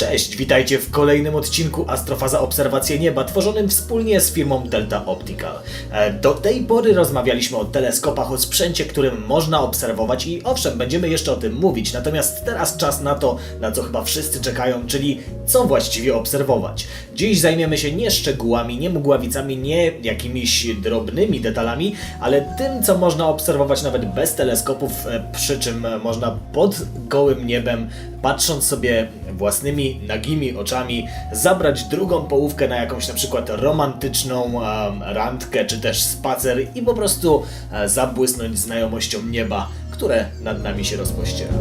Cześć, witajcie w kolejnym odcinku Astrofaza Obserwacje Nieba, tworzonym wspólnie z firmą Delta Optical. E, Do tej pory rozmawialiśmy o teleskopach, o sprzęcie, którym można obserwować i owszem, będziemy jeszcze o tym mówić, natomiast teraz czas na to, na co chyba wszyscy czekają, czyli co właściwie obserwować. Dziś zajmiemy się nie szczegółami, nie mgławicami, nie jakimiś drobnymi detalami, ale tym, co można obserwować nawet bez teleskopów, e, przy czym można pod gołym niebem, patrząc sobie własnymi nagimi oczami, zabrać drugą połówkę na jakąś na przykład romantyczną randkę czy też spacer i po prostu e, zabłysnąć znajomością nieba, które nad nami się rozpościera.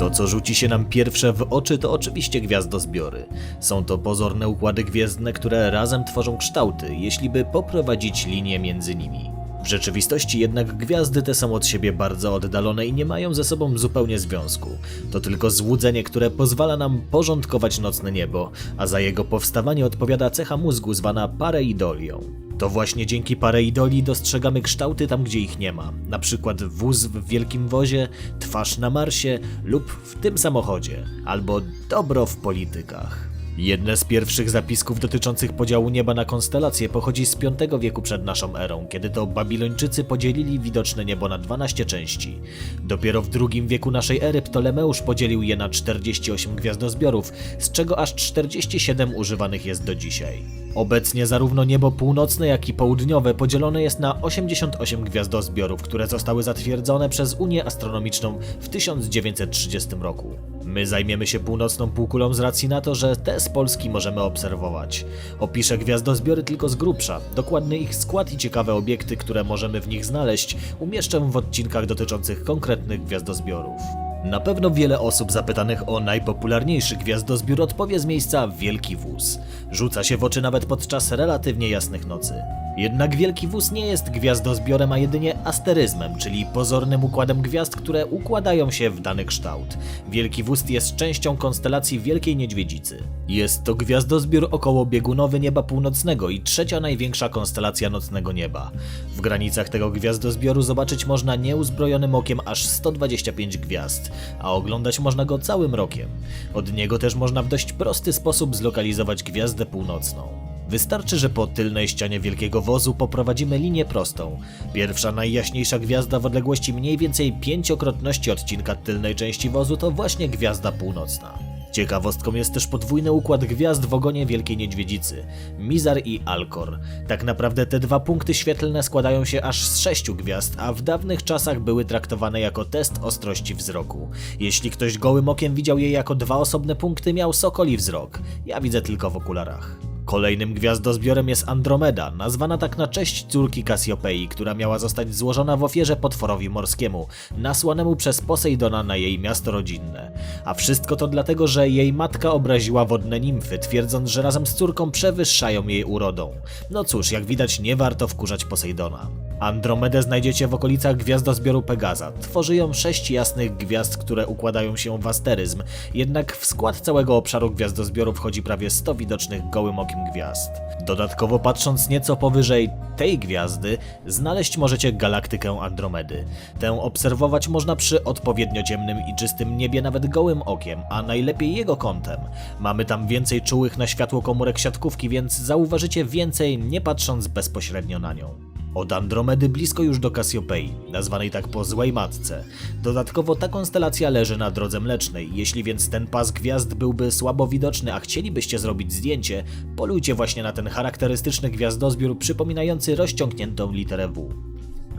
To, co rzuci się nam pierwsze w oczy, to oczywiście gwiazdozbiory. Są to pozorne układy gwiezdne, które razem tworzą kształty, jeśli by poprowadzić linię między nimi. W rzeczywistości jednak gwiazdy te są od siebie bardzo oddalone i nie mają ze sobą zupełnie związku. To tylko złudzenie, które pozwala nam porządkować nocne niebo, a za jego powstawanie odpowiada cecha mózgu zwana pareidolią. To właśnie dzięki pareidolii dostrzegamy kształty tam, gdzie ich nie ma. Na przykład wóz w wielkim wozie, twarz na Marsie lub w tym samochodzie, albo dobro w politykach. Jedne z pierwszych zapisków dotyczących podziału nieba na konstelacje pochodzi z V wieku przed naszą erą, kiedy to Babilończycy podzielili widoczne niebo na 12 części. Dopiero w II wieku naszej ery Ptolemeusz podzielił je na 48 gwiazdozbiorów, z czego aż 47 używanych jest do dzisiaj. Obecnie zarówno niebo północne, jak i południowe podzielone jest na 88 gwiazdozbiorów, które zostały zatwierdzone przez Unię Astronomiczną w 1930 roku. My zajmiemy się północną półkulą z racji na to, że te z Polski możemy obserwować. Opiszę gwiazdozbiory tylko z grubsza. Dokładny ich skład i ciekawe obiekty, które możemy w nich znaleźć, umieszczę w odcinkach dotyczących konkretnych gwiazdozbiorów. Na pewno wiele osób zapytanych o najpopularniejszy gwiazdozbiór odpowie z miejsca Wielki Wóz. Rzuca się w oczy nawet podczas relatywnie jasnych nocy. Jednak Wielki Wóz nie jest gwiazdozbiorem, a jedynie asteryzmem, czyli pozornym układem gwiazd, które układają się w dany kształt. Wielki Wóz jest częścią konstelacji Wielkiej Niedźwiedzicy. Jest to gwiazdozbiór okołobiegunowy nieba północnego i trzecia największa konstelacja nocnego nieba. W granicach tego gwiazdozbioru zobaczyć można nieuzbrojonym okiem aż 125 gwiazd, a oglądać można go całym rokiem. Od niego też można w dość prosty sposób zlokalizować gwiazdę północną. Wystarczy, że po tylnej ścianie wielkiego wozu poprowadzimy linię prostą. Pierwsza najjaśniejsza gwiazda w odległości mniej więcej pięciokrotności odcinka tylnej części wozu to właśnie gwiazda północna. Ciekawostką jest też podwójny układ gwiazd w ogonie Wielkiej Niedźwiedzicy Mizar i Alkor. Tak naprawdę te dwa punkty świetlne składają się aż z sześciu gwiazd, a w dawnych czasach były traktowane jako test ostrości wzroku. Jeśli ktoś gołym okiem widział je jako dwa osobne punkty, miał sokoli wzrok. Ja widzę tylko w okularach. Kolejnym gwiazdozbiorem jest Andromeda, nazwana tak na cześć córki Kasiopei, która miała zostać złożona w ofierze potworowi morskiemu, nasłanemu przez Posejdona na jej miasto rodzinne. A wszystko to dlatego, że jej matka obraziła wodne nimfy, twierdząc, że razem z córką przewyższają jej urodą. No cóż, jak widać, nie warto wkurzać Posejdona. Andromedę znajdziecie w okolicach gwiazdozbioru Pegaza. Tworzy ją sześć jasnych gwiazd, które układają się w asteryzm, jednak w skład całego obszaru gwiazdozbioru wchodzi prawie 100 widocznych gołym okiem gwiazd. Dodatkowo patrząc nieco powyżej tej gwiazdy, znaleźć możecie galaktykę Andromedy. Tę obserwować można przy odpowiednio ciemnym i czystym niebie nawet gołym okiem, a najlepiej jego kątem. Mamy tam więcej czułych na światło komórek siatkówki, więc zauważycie więcej nie patrząc bezpośrednio na nią. Od Andromedy blisko już do Kasiopei, nazwanej tak po złej matce. Dodatkowo ta konstelacja leży na drodze mlecznej, jeśli więc ten pas gwiazd byłby słabo widoczny, a chcielibyście zrobić zdjęcie, polujcie właśnie na ten charakterystyczny gwiazdozbiór przypominający rozciągniętą literę W.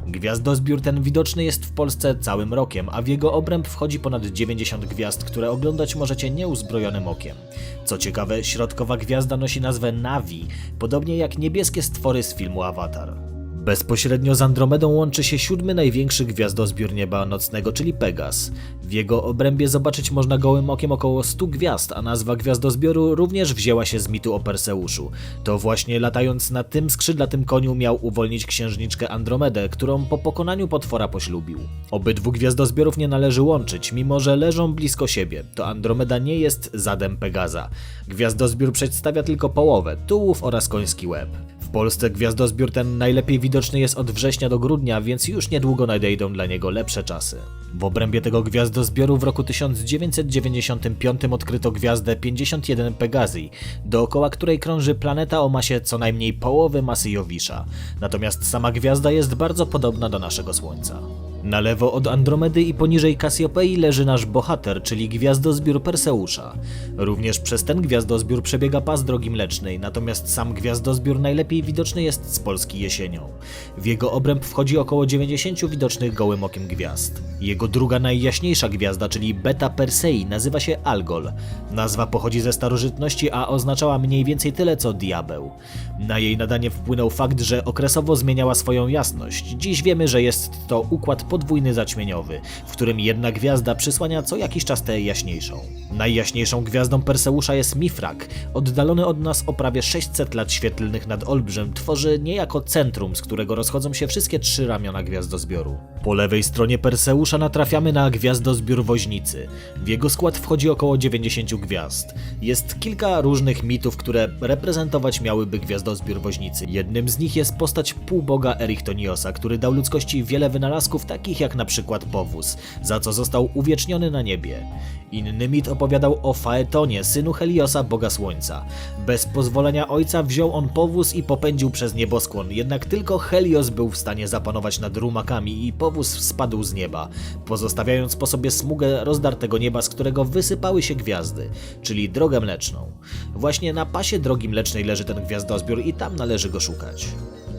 Gwiazdozbiór ten widoczny jest w Polsce całym rokiem, a w jego obręb wchodzi ponad 90 gwiazd, które oglądać możecie nieuzbrojonym okiem. Co ciekawe, środkowa gwiazda nosi nazwę Navi, podobnie jak niebieskie stwory z filmu Avatar. Bezpośrednio z Andromedą łączy się siódmy największy gwiazdozbiór nieba nocnego, czyli Pegas. W jego obrębie zobaczyć można gołym okiem około 100 gwiazd, a nazwa gwiazdozbioru również wzięła się z mitu o Perseuszu. To właśnie latając na tym skrzydlatym koniu miał uwolnić księżniczkę Andromedę, którą po pokonaniu potwora poślubił. Obydwu gwiazdozbiorów nie należy łączyć, mimo że leżą blisko siebie. To Andromeda nie jest zadem Pegaza. Gwiazdozbiór przedstawia tylko połowę, tułów oraz koński łeb. Polsce gwiazdozbiór ten najlepiej widoczny jest od września do grudnia, więc już niedługo nadejdą dla niego lepsze czasy. W obrębie tego gwiazdozbioru w roku 1995 odkryto gwiazdę 51 Pegasi, dookoła której krąży planeta o masie co najmniej połowy masy Jowisza. Natomiast sama gwiazda jest bardzo podobna do naszego Słońca. Na lewo od Andromedy i poniżej Kasiopei leży nasz bohater, czyli gwiazdozbiór Perseusza. Również przez ten gwiazdozbiór przebiega pas drogi mlecznej, natomiast sam gwiazdozbiór najlepiej widoczny jest z Polski jesienią. W jego obręb wchodzi około 90 widocznych gołym okiem gwiazd. Jego druga najjaśniejsza gwiazda, czyli Beta Persei, nazywa się Algol. Nazwa pochodzi ze starożytności, a oznaczała mniej więcej tyle co diabeł. Na jej nadanie wpłynął fakt, że okresowo zmieniała swoją jasność. Dziś wiemy, że jest to układ podwójny zaćmieniowy, w którym jedna gwiazda przysłania co jakiś czas tę jaśniejszą. Najjaśniejszą gwiazdą Perseusza jest Mifrak. Oddalony od nas o prawie 600 lat świetlnych nad Olbrzym tworzy niejako centrum, z którego rozchodzą się wszystkie trzy ramiona gwiazdozbioru. Po lewej stronie Perseusza natrafiamy na gwiazdozbiór Woźnicy. W jego skład wchodzi około 90 gwiazd. Jest kilka różnych mitów, które reprezentować miałyby gwiazdozbiór Woźnicy. Jednym z nich jest postać półboga Erichtoniosa, który dał ludzkości wiele wynalazków takich jak na przykład powóz, za co został uwieczniony na niebie. Inny mit opowiadał o Faetonie, synu Heliosa, boga słońca. Bez pozwolenia ojca wziął on powóz i popędził przez nieboskłon, jednak tylko Helios był w stanie zapanować nad rumakami i powóz spadł z nieba, pozostawiając po sobie smugę rozdartego nieba, z którego wysypały się gwiazdy, czyli drogę mleczną. Właśnie na pasie drogi mlecznej leży ten gwiazdozbiór i tam należy go szukać.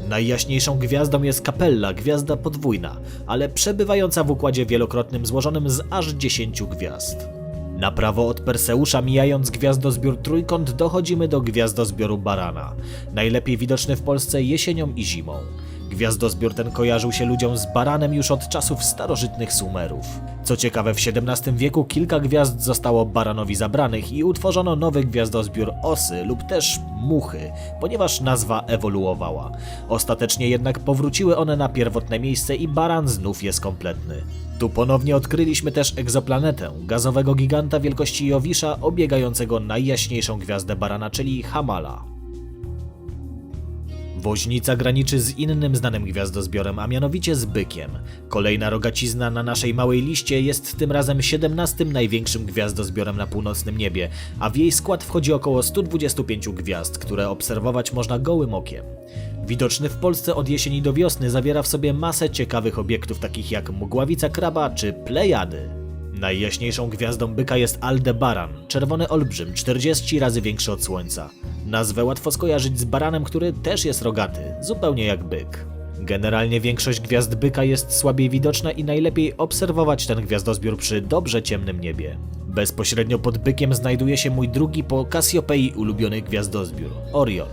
Najjaśniejszą gwiazdą jest Capella, gwiazda podwójna, ale przebywająca w układzie wielokrotnym złożonym z aż 10 gwiazd. Na prawo od Perseusza, mijając gwiazdozbiór Trójkąt, dochodzimy do gwiazdozbioru Barana, najlepiej widoczny w Polsce jesienią i zimą. Gwiazdozbiór ten kojarzył się ludziom z baranem już od czasów starożytnych Sumerów. Co ciekawe, w XVII wieku kilka gwiazd zostało baranowi zabranych i utworzono nowy gwiazdozbiór osy lub też muchy, ponieważ nazwa ewoluowała. Ostatecznie jednak powróciły one na pierwotne miejsce i baran znów jest kompletny. Tu ponownie odkryliśmy też egzoplanetę, gazowego giganta wielkości Jowisza obiegającego najjaśniejszą gwiazdę barana, czyli Hamala. Woźnica graniczy z innym znanym gwiazdozbiorem, a mianowicie z bykiem. Kolejna rogacizna na naszej małej liście jest tym razem 17 największym gwiazdozbiorem na północnym niebie, a w jej skład wchodzi około 125 gwiazd, które obserwować można gołym okiem. Widoczny w Polsce od jesieni do wiosny zawiera w sobie masę ciekawych obiektów takich jak mgławica kraba czy plejady. Najjaśniejszą gwiazdą byka jest Aldebaran, czerwony olbrzym, 40 razy większy od Słońca. Nazwę łatwo skojarzyć z baranem, który też jest rogaty, zupełnie jak byk. Generalnie większość gwiazd byka jest słabiej widoczna i najlepiej obserwować ten gwiazdozbiór przy dobrze ciemnym niebie. Bezpośrednio pod bykiem znajduje się mój drugi po Kasiopei ulubiony gwiazdozbiór Orion.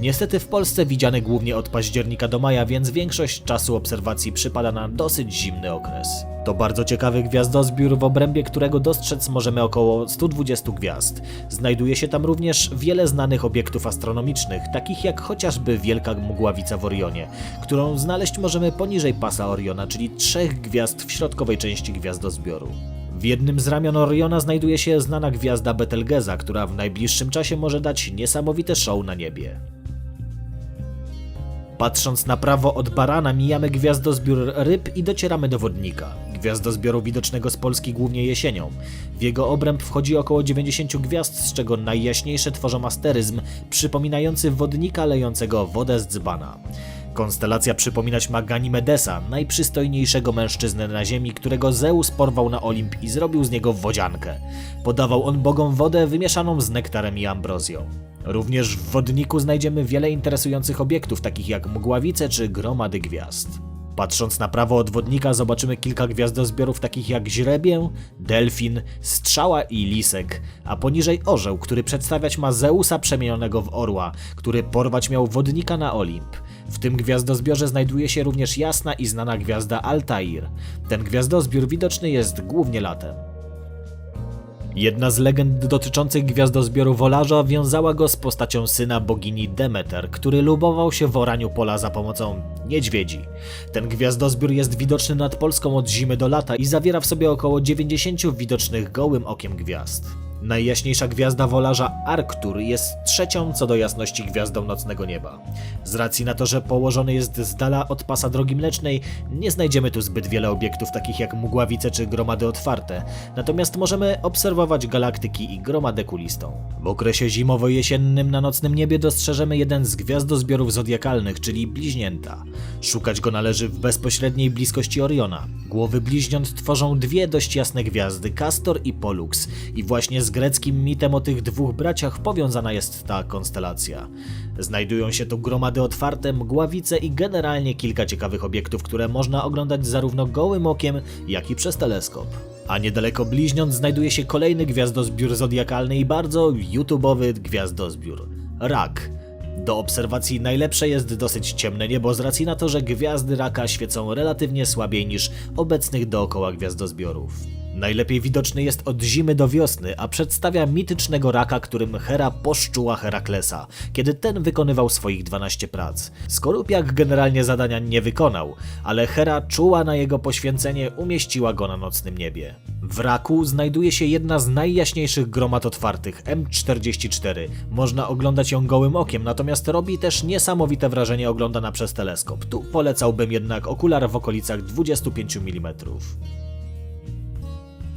Niestety w Polsce widziany głównie od października do maja, więc większość czasu obserwacji przypada na dosyć zimny okres. To bardzo ciekawy gwiazdozbiór, w obrębie którego dostrzec możemy około 120 gwiazd. Znajduje się tam również wiele znanych obiektów astronomicznych, takich jak chociażby Wielka Mgławica w Orionie, którą znaleźć możemy poniżej pasa Oriona, czyli trzech gwiazd w środkowej części gwiazdozbioru. W jednym z ramion Oriona znajduje się znana gwiazda Betelgeza, która w najbliższym czasie może dać niesamowite show na niebie. Patrząc na prawo od barana mijamy gwiazdozbiór ryb i docieramy do wodnika. Gwiazdozbioru widocznego z Polski głównie jesienią. W jego obręb wchodzi około 90 gwiazd, z czego najjaśniejsze tworzą asteryzm przypominający wodnika lejącego wodę z dzbana. Konstelacja przypominać ma Ganimedesa, najprzystojniejszego mężczyznę na ziemi, którego Zeus porwał na Olimp i zrobił z niego wodziankę. Podawał on bogom wodę wymieszaną z nektarem i ambrozją. Również w wodniku znajdziemy wiele interesujących obiektów, takich jak mgławice czy gromady gwiazd. Patrząc na prawo od wodnika zobaczymy kilka gwiazdozbiorów takich jak źrebię, delfin, strzała i lisek, a poniżej orzeł, który przedstawiać ma Zeusa przemienionego w orła, który porwać miał wodnika na Olimp. W tym gwiazdozbiorze znajduje się również jasna i znana gwiazda Altair. Ten gwiazdozbiór widoczny jest głównie latem. Jedna z legend dotyczących gwiazdozbioru wolarza wiązała go z postacią syna bogini Demeter, który lubował się w oraniu pola za pomocą niedźwiedzi. Ten gwiazdozbiór jest widoczny nad Polską od zimy do lata i zawiera w sobie około 90 widocznych gołym okiem gwiazd. Najjaśniejsza gwiazda wolarza Arctur jest trzecią co do jasności gwiazdą nocnego nieba. Z racji na to, że położony jest z dala od pasa drogi mlecznej, nie znajdziemy tu zbyt wiele obiektów takich jak mgławice czy gromady otwarte, natomiast możemy obserwować galaktyki i gromadę kulistą. W okresie zimowo-jesiennym na nocnym niebie dostrzeżemy jeden z gwiazdozbiorów zodiakalnych, czyli bliźnięta. Szukać go należy w bezpośredniej bliskości Oriona. Głowy bliźniąt tworzą dwie dość jasne gwiazdy, Castor i Pollux, i właśnie z greckim mitem o tych dwóch braciach powiązana jest ta konstelacja. Znajdują się tu gromady otwarte, mgławice i generalnie kilka ciekawych obiektów, które można oglądać zarówno gołym okiem, jak i przez teleskop. A niedaleko bliźniąt znajduje się kolejny gwiazdozbiór zodiakalny i bardzo YouTubeowy gwiazdozbiór. Rak. Do obserwacji najlepsze jest dosyć ciemne niebo z racji na to, że gwiazdy raka świecą relatywnie słabiej niż obecnych dookoła gwiazdozbiorów. Najlepiej widoczny jest od zimy do wiosny, a przedstawia mitycznego raka, którym Hera poszczuła Heraklesa, kiedy ten wykonywał swoich 12 prac. Skorupiak generalnie zadania nie wykonał, ale Hera czuła na jego poświęcenie, umieściła go na nocnym niebie. W raku znajduje się jedna z najjaśniejszych gromad otwartych, M44. Można oglądać ją gołym okiem, natomiast robi też niesamowite wrażenie oglądana przez teleskop. Tu polecałbym jednak okular w okolicach 25 mm.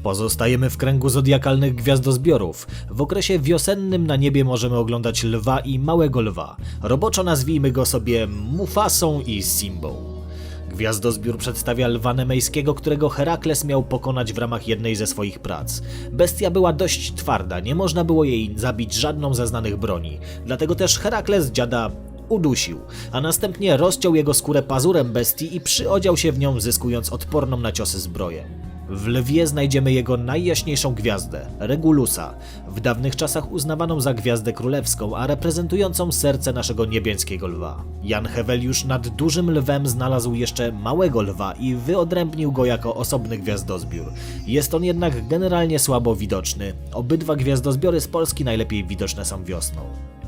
Pozostajemy w kręgu zodiakalnych gwiazdozbiorów. W okresie wiosennym na niebie możemy oglądać lwa i małego lwa. Roboczo nazwijmy go sobie Mufasą i Simbą. Gwiazdozbiór przedstawia lwa nemejskiego, którego Herakles miał pokonać w ramach jednej ze swoich prac. Bestia była dość twarda, nie można było jej zabić żadną ze znanych broni. Dlatego też Herakles dziada udusił, a następnie rozciął jego skórę pazurem bestii i przyodział się w nią, zyskując odporną na ciosy zbroję. W lwie znajdziemy jego najjaśniejszą gwiazdę, Regulusa, w dawnych czasach uznawaną za gwiazdę królewską, a reprezentującą serce naszego niebiańskiego lwa. Jan Heweliusz nad dużym lwem znalazł jeszcze małego lwa i wyodrębnił go jako osobny gwiazdozbiór. Jest on jednak generalnie słabo widoczny. Obydwa gwiazdozbiory z Polski najlepiej widoczne są wiosną.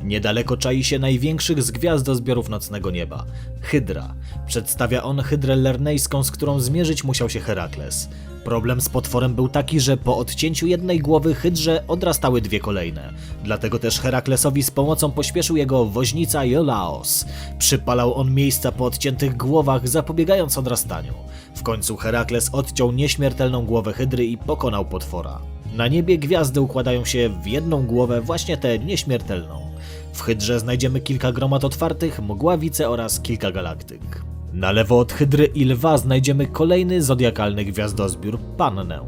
Niedaleko czai się największych z gwiazdozbiorów nocnego nieba Hydra. Przedstawia on hydrę lernejską, z którą zmierzyć musiał się Herakles. Problem z potworem był taki, że po odcięciu jednej głowy Hydrze odrastały dwie kolejne. Dlatego też Heraklesowi z pomocą pośpieszył jego woźnica Iolaos. Przypalał on miejsca po odciętych głowach, zapobiegając odrastaniu. W końcu Herakles odciął nieśmiertelną głowę Hydry i pokonał potwora. Na niebie gwiazdy układają się w jedną głowę, właśnie tę nieśmiertelną. W Hydrze znajdziemy kilka gromad otwartych, mgławice oraz kilka galaktyk. Na lewo od Hydry i Lwa znajdziemy kolejny zodiakalny gwiazdozbiór Pannę.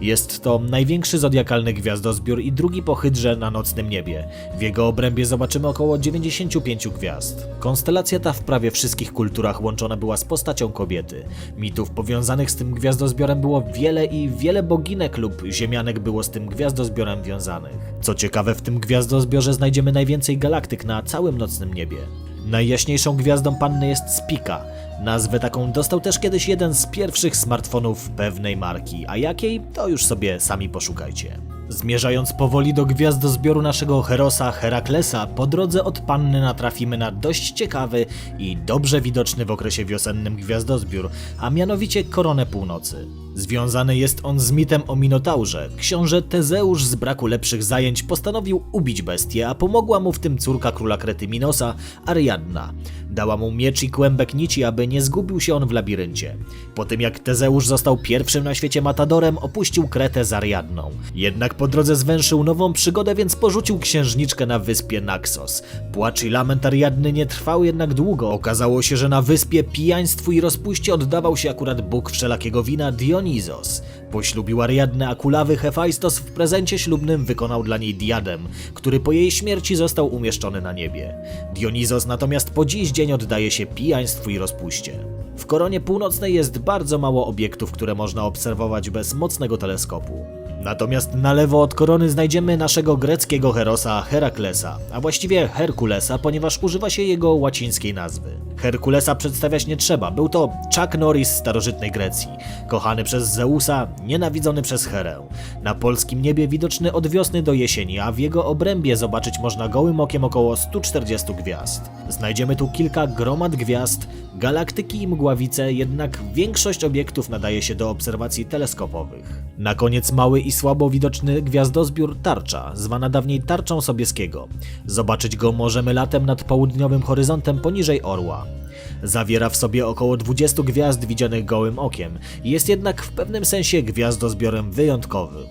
Jest to największy zodiakalny gwiazdozbiór i drugi po Hydrze na nocnym niebie. W jego obrębie zobaczymy około 95 gwiazd. Konstelacja ta w prawie wszystkich kulturach łączona była z postacią kobiety. Mitów powiązanych z tym gwiazdozbiorem było wiele i wiele boginek lub ziemianek było z tym gwiazdozbiorem wiązanych. Co ciekawe, w tym gwiazdozbiorze znajdziemy najwięcej galaktyk na całym nocnym niebie. Najjaśniejszą gwiazdą panny jest Spika. Nazwę taką dostał też kiedyś jeden z pierwszych smartfonów pewnej marki, a jakiej to już sobie sami poszukajcie. Zmierzając powoli do gwiazdozbioru naszego Herosa Heraklesa, po drodze od Panny natrafimy na dość ciekawy i dobrze widoczny w okresie wiosennym gwiazdozbiór, a mianowicie Koronę Północy. Związany jest on z mitem o Minotaurze. Książę Tezeusz z braku lepszych zajęć postanowił ubić bestię, a pomogła mu w tym córka króla Krety Minosa, Ariadna. Dała mu miecz i kłębek nici, aby nie zgubił się on w labiryncie. Po tym jak Tezeusz został pierwszym na świecie matadorem, opuścił Kretę z Ariadną. Jednak po drodze zwęszył nową przygodę, więc porzucił księżniczkę na wyspie Naxos. Płacz i lament Ariadny nie trwał jednak długo. Okazało się, że na wyspie pijaństwu i rozpuście oddawał się akurat bóg wszelakiego wina Dionizos. Poślubił Ariadnę, a kulawy Hefajstos w prezencie ślubnym wykonał dla niej diadem, który po jej śmierci został umieszczony na niebie. Dionizos natomiast po dziś dzień oddaje się pijaństwu i rozpuście. W koronie północnej jest bardzo mało obiektów, które można obserwować bez mocnego teleskopu. Natomiast na lewo od korony znajdziemy naszego greckiego herosa Heraklesa, a właściwie Herkulesa, ponieważ używa się jego łacińskiej nazwy. Herkulesa przedstawiać nie trzeba, był to Chuck Norris starożytnej Grecji, kochany przez Zeusa, nienawidzony przez Herę. Na polskim niebie widoczny od wiosny do jesieni, a w jego obrębie zobaczyć można gołym okiem około 140 gwiazd. Znajdziemy tu kilka gromad gwiazd, galaktyki i mgławice, jednak większość obiektów nadaje się do obserwacji teleskopowych. Na koniec mały i słabo widoczny gwiazdozbiór Tarcza, zwana dawniej Tarczą Sobieskiego. Zobaczyć go możemy latem nad południowym horyzontem poniżej Orła. Zawiera w sobie około 20 gwiazd widzianych gołym okiem, jest jednak w pewnym sensie gwiazdozbiorem wyjątkowym.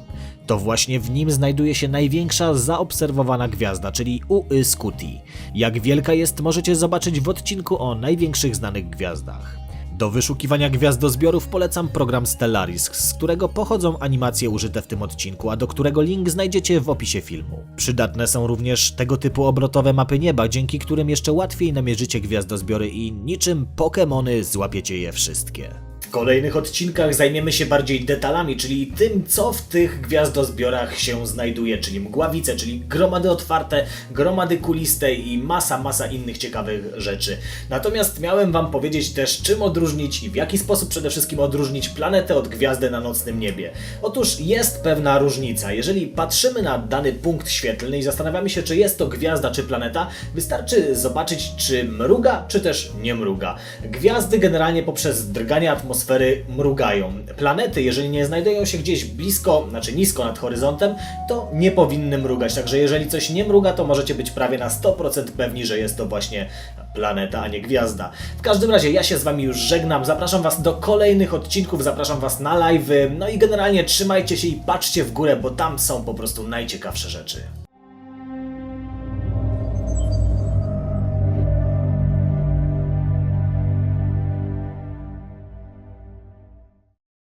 To właśnie w nim znajduje się największa zaobserwowana gwiazda, czyli UY Scuti. Jak wielka jest, możecie zobaczyć w odcinku o największych znanych gwiazdach. Do wyszukiwania gwiazdozbiorów polecam program Stellaris, z którego pochodzą animacje użyte w tym odcinku, a do którego link znajdziecie w opisie filmu. Przydatne są również tego typu obrotowe mapy nieba, dzięki którym jeszcze łatwiej namierzycie gwiazdozbiory i niczym Pokémony złapiecie je wszystkie. Kolejnych odcinkach zajmiemy się bardziej detalami, czyli tym, co w tych gwiazdozbiorach się znajduje, czyli mgławice, czyli gromady otwarte, gromady kuliste i masa, masa innych ciekawych rzeczy. Natomiast miałem Wam powiedzieć też, czym odróżnić i w jaki sposób przede wszystkim odróżnić planetę od gwiazdy na nocnym niebie. Otóż jest pewna różnica. Jeżeli patrzymy na dany punkt świetlny i zastanawiamy się, czy jest to gwiazda czy planeta, wystarczy zobaczyć, czy mruga, czy też nie mruga. Gwiazdy generalnie poprzez drganie atmosfery mrugają. Planety, jeżeli nie znajdują się gdzieś blisko, znaczy nisko nad horyzontem, to nie powinny mrugać. Także jeżeli coś nie mruga, to możecie być prawie na 100% pewni, że jest to właśnie planeta, a nie gwiazda. W każdym razie ja się z Wami już żegnam. Zapraszam Was do kolejnych odcinków, zapraszam Was na live'y. No i generalnie trzymajcie się i patrzcie w górę, bo tam są po prostu najciekawsze rzeczy.